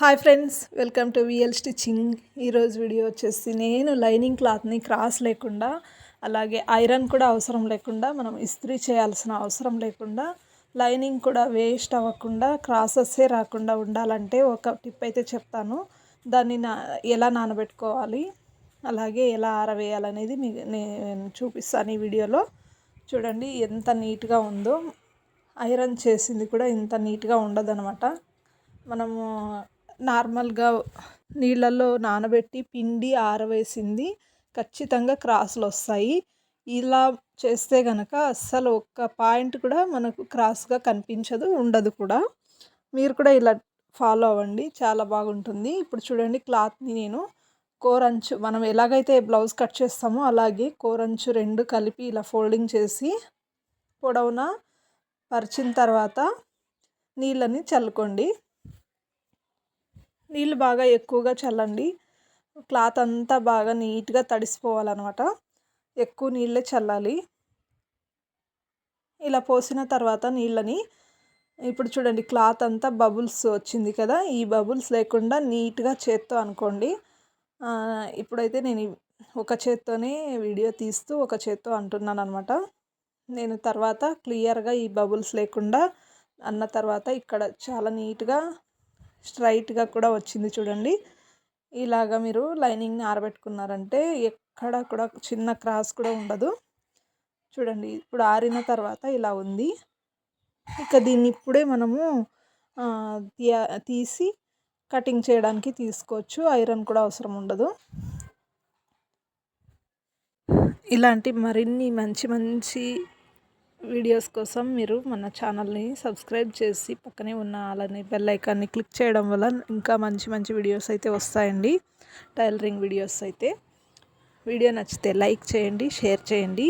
Hi friends welcome to VL stitching ఈరోజు video వచ్చేసి నేను లైనింగ్ క్లాత్ని క్రాస్ లేకుండా అలాగే ఐరన్ కూడా అవసరం లేకుండా మనం ఇస్త్రీ చేయాల్సిన అవసరం లేకుండా లైనింగ్ కూడా వేస్ట్ అవ్వకుండా క్రాసెస్సే రాకుండా ఉండాలంటే ఒక టిప్ అయితే చెప్తాను. దాన్ని నా ఎలా నానబెట్టుకోవాలి అలాగే ఎలా ఆరవేయాలనేది మీ నేను చూపిస్తాను ఈ వీడియోలో చూడండి ఎంత నీట్గా ఉందో. ఐరన్ చేసింది కూడా ఇంత నీట్గా ఉండదనమాట మనము నార్మల్గా నీళ్ళల్లో నానబెట్టి పిండి ఆరవేసింది. ఖచ్చితంగా క్రాసులు వస్తాయి ఇలా చేస్తే కనుక అస్సలు ఒక్క పాయింట్ కూడా మనకు క్రాస్గా కనిపించదు ఉండదు కూడా. మీరు కూడా ఇలా ఫాలో అవ్వండి. చాలా బాగుంటుంది. ఇప్పుడు చూడండి క్లాత్ని నేను కోరంచు మనం ఎలాగైతే బ్లౌజ్ కట్ చేస్తామో అలాగే కోరంచు రెండు కలిపి ఇలా ఫోల్డింగ్ చేసి పొడవున పరిచిన తర్వాత నీళ్ళని చల్లుకోండి. నీళ్ళు బాగా ఎక్కువగా చల్లండి. క్లాత్ అంతా బాగా నీట్గా తడిసిపోవాలన్నమాట. ఎక్కువ నీళ్ళే చల్లాలి. ఇలా పోసిన తర్వాత నీళ్ళని ఇప్పుడు చూడండి క్లాత్ అంతా బబుల్స్ వచ్చింది కదా ఈ బబుల్స్ లేకుండా నీట్గా చేత్తో అనుకోండి. ఇప్పుడైతే నేను ఒక చేత్తోనే వీడియో తీస్తూ ఒక చేత్తో అంటున్నాను అనమాట నేను తర్వాత క్లియర్గా ఈ బబుల్స్ లేకుండా అన్న తర్వాత ఇక్కడ చాలా నీట్గా స్ట్రైట్గా కూడా వచ్చింది చూడండి. ఇలాగ మీరు లైనింగ్ని ఆరబెట్టుకున్నారంటే ఎక్కడ కూడా చిన్న క్రాస్ కూడా ఉండదు. చూడండి ఇప్పుడు ఆరిన తర్వాత ఇలా ఉంది. ఇక దీన్ని ఇప్పుడే మనము తీసి కటింగ్ చేయడానికి తీసుకోవచ్చు. ఐరన్ కూడా అవసరం ఉండదు. ఇలాంటి మరిన్ని మంచి మంచి వీడియోస్ కోసం మీరు మన ఛానల్ని సబ్స్క్రైబ్ చేసి పక్కనే ఉన్న అలానే బెల్ ఐకాన్ని క్లిక్ చేయడం వల్ల ఇంకా మంచి మంచి వీడియోస్ అయితే వస్తాయండి. టైలరింగ్ వీడియోస్ అయితే. వీడియో నచ్చితే లైక్ చేయండి షేర్ చేయండి.